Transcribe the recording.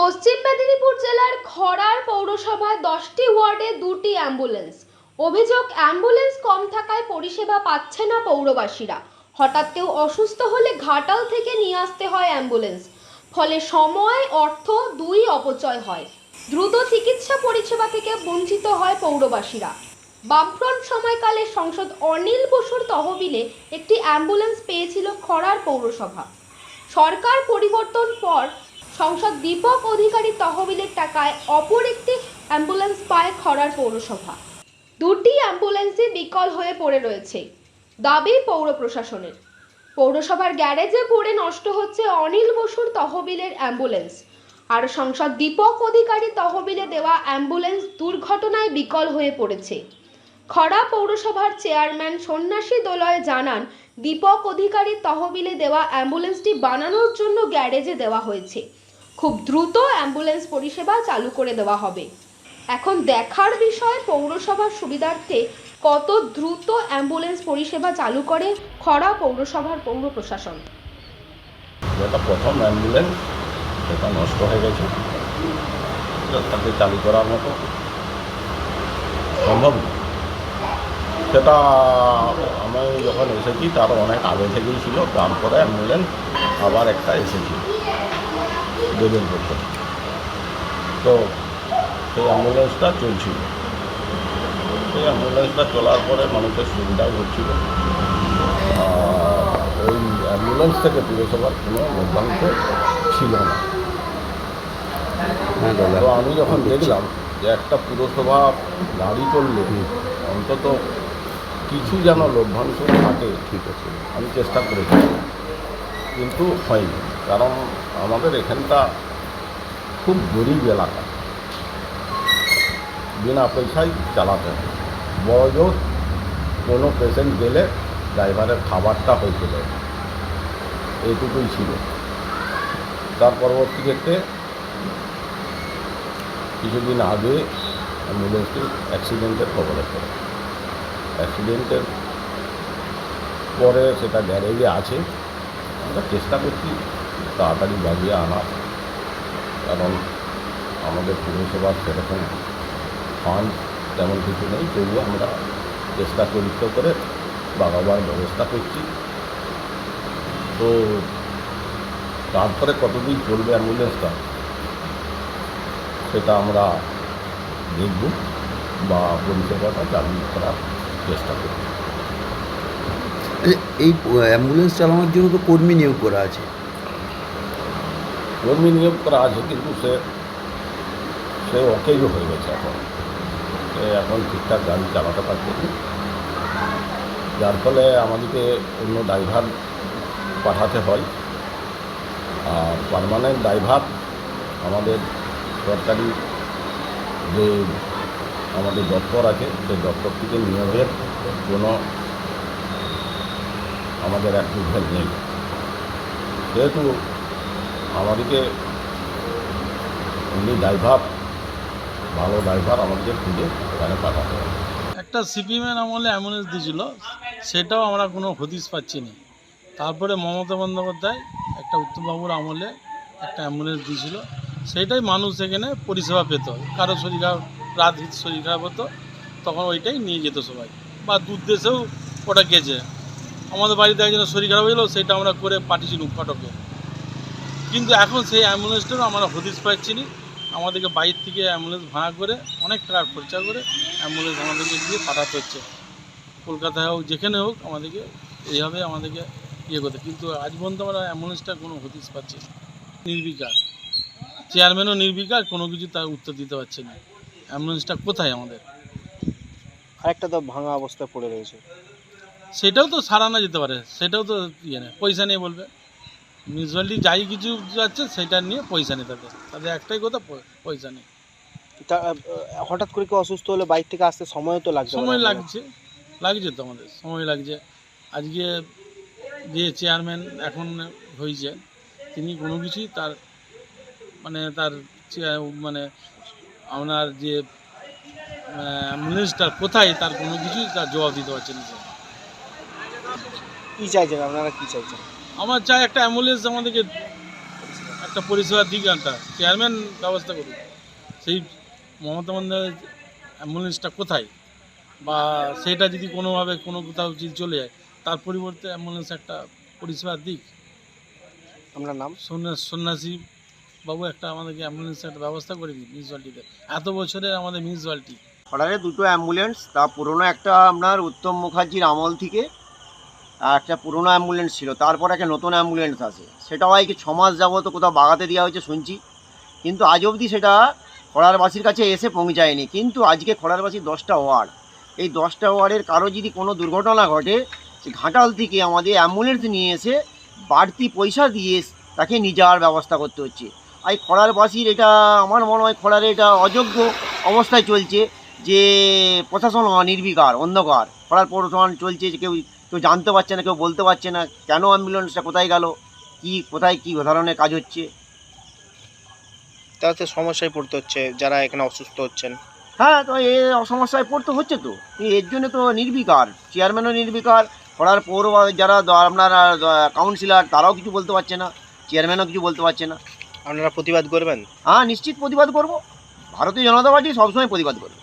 পশ্চিম মেদিনীপুর জেলার খড়ার পৌরসভায় দশটি ওয়ার্ডে দুটি অ্যাম্বুলেন্স। অভিযোগ, অ্যাম্বুলেন্স কম থাকায় পরিষেবা পাচ্ছে না পৌরবাসীরা। হঠাৎ কেউ অসুস্থ হলে ঘাটাল থেকে নিয়ে আসতে হয় অ্যাম্বুলেন্স। ফলে সময়, অর্থ দুই অপচয় হয়। দ্রুত চিকিৎসা পরিষেবা থেকে বঞ্চিত হয় পৌরবাসীরা। বামফ্রন্ট সময়কালে সংসদ অনিল বসুর তহবিলে একটি অ্যাম্বুলেন্স পেয়েছিল খড়ার পৌরসভা। সরকার পরিবর্তন পর সংসদ দীপক অধিকারী তহবিলের টাকায় অপর একটি অ্যাম্বুলেন্স পায় খড়ার পৌরসভা। দুটি অ্যাম্বুলেন্সই বিকল হয়ে পড়ে রয়েছে, দাবি পৌর প্রশাসনের। পৌরসভার গ্যারেজে পড়ে নষ্ট হচ্ছে অনিল বসুর তহবিলের অ্যাম্বুলেন্স। আর সংসদ দীপক অধিকারী তহবিলে দেওয়া অ্যাম্বুলেন্স দুর্ঘটনায় বিকল হয়ে পড়েছে। খড়া পৌরসভার চেয়ারম্যান সন্ন্যাসী দোলয় জানান, দীপক অধিকারীর তহবিলে দেওয়া অ্যাম্বুলেন্সটি বানানোর জন্য গ্যারেজে দেওয়া হয়েছে। খুব দ্রুত অ্যাম্বুলেন্স পরিষেবা চালু করে দেওয়া হবে। এখন দেখার বিষয় পৌরসভার সুবিধার্থে কত দ্রুত অ্যাম্বুলেন্স পরিষেবা চালু করে খরা পৌরসভার পৌর প্রশাসন? যেটা প্রথম অ্যাম্বুলেন্স, সেটা নষ্ট হয়ে গেছে। তাকে চালু করার মতো। সম্ভব সেটা আমি যখন এসেছি, তার অনেক আগে থেকেই ছিল। তারপরে অ্যাম্বুলেন্স আবার একটা এসেছিল পক্ষ থেকে। তো সেই অ্যাম্বুলেন্সটা চলছিল। সেই অ্যাম্বুলেন্সটা চলার পরে মানুষের সুবিধাও হচ্ছিল। ওই অ্যাম্বুলেন্স থেকে পুরসভার কোনো লভ্যাংশ ছিল না। তো আমি যখন দেখলাম যে একটা পুরসভা গাড়ি করলে অন্তত কিছু যেন লভ্যাংশ থাকে ঠিক আছে। আমি চেষ্টা করেছি। কিন্তু হয়নি। কারণ আমাদের এখানটা খুব গরিব এলাকা। বিনা পয়সায় চালাতে হয়। বড় কোনো পেশেন্ট গেলে ড্রাইভারের খাবারটা হয়েছিল এইটুকুই ছিল। তার পরবর্তী ক্ষেত্রে কিছুদিন আগে অ্যাম্বুলেন্সটি অ্যাক্সিডেন্টের খবরে পড়ে অ্যাক্সিডেন্টের পরে সেটা গ্যারেজে আছে। আমরা চেষ্টা করছি তাড়াতাড়ি বাগিয়ে আনার কারণ আমাদের পুরসভার সেরকম ফান্ড তেমন কিছু নেই। তবুও আমরা চেষ্টা চরিত্র করে বাগাবার ব্যবস্থা করছি। তো তারপরে কতদিন চলবে অ্যাম্বুলেন্সটা, সেটা আমরা দেখব বা পরিষেবাটা চালু করার চেষ্টা করব। এই অ্যাম্বুলেন্স চালানোর জন্য তো কর্মী নিয়োগ করা আছে। কর্মী নিয়োগ করা আছে, কিন্তু সে সে অকেজ হয়ে গেছে এখন। সে এখন ঠিকঠাক গাড়ি চালাতে পারছে যার ফলে আমাদেরকে অন্য ড্রাইভার পাঠাতে হয়। আর পার্মানেন্ট ড্রাইভার আমাদের সরকারি যে আমাদের দপ্তর আছে, সেই দপ্তর থেকে নিয়োগের কোনো আমাদের অ্যাপ্রুভেল নেই। যেহেতু আমাদেরকে এমনি ড্রাইভার, ভালো ড্রাইভার আমাদেরকে খুঁজে ওখানে পাঠাতে একটা সিপিএমের আমলে অ্যাম্বুলেন্স দিয়েছিল, সেটাও আমরা কোনো হদিস পাচ্ছি না। তারপরে মমতা বন্দ্যোপাধ্যায় একটা উত্তমবাবুর আমলে একটা অ্যাম্বুলেন্স দিয়েছিল সেইটাই মানুষ এখানে পরিষেবা পেত। কারও শরীর খারাপ, রাত শরীর খারাপ হতো, তখন ওইটাই নিয়ে যেত সবাই। বা দূর দেশেও ওটা গেছে। আমাদের বাড়িতে একজনের শরীর খারাপ হয়েছিল, সেটা আমরা করে পাঠিয়েছিলাম ফটোকে কিন্তু এখন সেই অ্যাম্বুলেন্সটারও আমরা হদিস পাচ্ছি না। আমাদেরকে বাইরে থেকে অ্যাম্বুলেন্স ভাড়া করে অনেক টাকা খরচা করে অ্যাম্বুলেন্স আমাদেরকে দিয়ে পাঠাতে হচ্ছে। কলকাতায় হোক যেখানে হোক আমাদেরকে এইভাবে আমাদেরকে ইয়ে করতে। কিন্তু আজ পর্যন্ত আমরা অ্যাম্বুলেন্সটা কোনো হদিস পাচ্ছি না। নির্বিকার। চেয়ারম্যানও নির্বিকার কোনো কিছু তার উত্তর দিতে পারছে না। অ্যাম্বুলেন্সটা কোথায় আমাদের? আরেকটা তো ভাঙা অবস্থায় পড়ে রয়েছে। সেটাও তো সারানো যেতে পারে সেটাও তো ইয়ে নেই পয়সা নিয়ে বলবে। মিউনিসিপ্যালিটি যাই কিছু যাচ্ছে সেটা নিয়ে পয়সা নেই তাদের তাদের একটাই কথা পয়সা নেই। তা হঠাৎ করে কেউ অসুস্থ হলে বাইরে থেকে আসতে সময়ও তো লাগছে সময় লাগছে। লাগছে তো আমাদের সময় লাগছে। আজকে যে চেয়ারম্যান এখন হয়েছে তিনি কোনো কিছুই তার মানে তার মানে আপনার যে অ্যাম্বুলেন্সটা কোথায় তার কোনো কিছুই তার জবাব দিতে পারছেন। কি চাইছেন? আপনারা কি চাইছেন? আমার চাই একটা অ্যাম্বুলেন্স আমাদেরকে একটা পরিষেবা দিক একটা চেয়ারম্যান ব্যবস্থা করুক। সেই মমতা বন্দ্যোপাধ্যায়ের অ্যাম্বুলেন্সটা কোথায়? বা সেটা যদি কোনোভাবে কোনো কোথাও যদি চলে যায় তার পরিবর্তে অ্যাম্বুলেন্স একটা পরিষেবা দিক। আপনার নাম? সন্ন্যাস সন্ন্যাসী বাবু একটা আমাদেরকে অ্যাম্বুলেন্সের একটা ব্যবস্থা করে দিন মিউনিসিপ্যালিটিতে এত বছরের আমাদের মিউনিসিপ্যালিটি অর্ডারে দুটো অ্যাম্বুলেন্স তা পুরনো একটা আপনার উত্তম মুখার্জির আমল থেকে একটা পুরনো অ্যাম্বুলেন্স ছিল, তারপর একটা নতুন অ্যাম্বুলেন্স আছে। সেটাও হয় কি ছমাস মাস যাবত কোথাও বাগাতে দেওয়া হয়েছে শুনছি। কিন্তু আজ অবধি সেটা খড়ারবাসীর কাছে এসে পৌঁছায়নি। কিন্তু আজকে খড়ারবাসীর দশটা ওয়ার্ড। এই দশটা ওয়ার্ডের কারও যদি কোনো দুর্ঘটনা ঘটে, সে ঘাটাল থেকে আমাদের অ্যাম্বুলেন্স নিয়ে এসে বাড়তি পয়সা দিয়ে তাকে নিয়ে যাওয়ার ব্যবস্থা করতে হচ্ছে। আর খড়ারবাসীর এটা, আমার মনে হয় খড়ারে এটা অযোগ্য অবস্থায় চলছে যে প্রশাসন নির্বিকার অন্ধকার। খড়ার প্রশাসন চলছে যে কেউ কেউ জানতে পারছে না কেউ বলতে পারছে না কেন অ্যাম্বুলেন্সটা কোথায় গেল কি কোথায় কী ধরনের কাজ হচ্ছে? তাতে সমস্যায় পড়তে হচ্ছে যারা এখানে অসুস্থ হচ্ছেন। হ্যাঁ তো এ সমস্যায় পড়তে হচ্ছে তো। এর জন্য তো নির্বিকার চেয়ারম্যানও নির্বিকার খরার পৌর যারা আপনার কাউন্সিলর তারাও কিছু বলতে পারছে না চেয়ারম্যানও কিছু বলতে পারছে না। আপনারা প্রতিবাদ করবেন? হ্যাঁ নিশ্চিত প্রতিবাদ করব। ভারতীয় জনতা পার্টি সবসময় প্রতিবাদ করবে।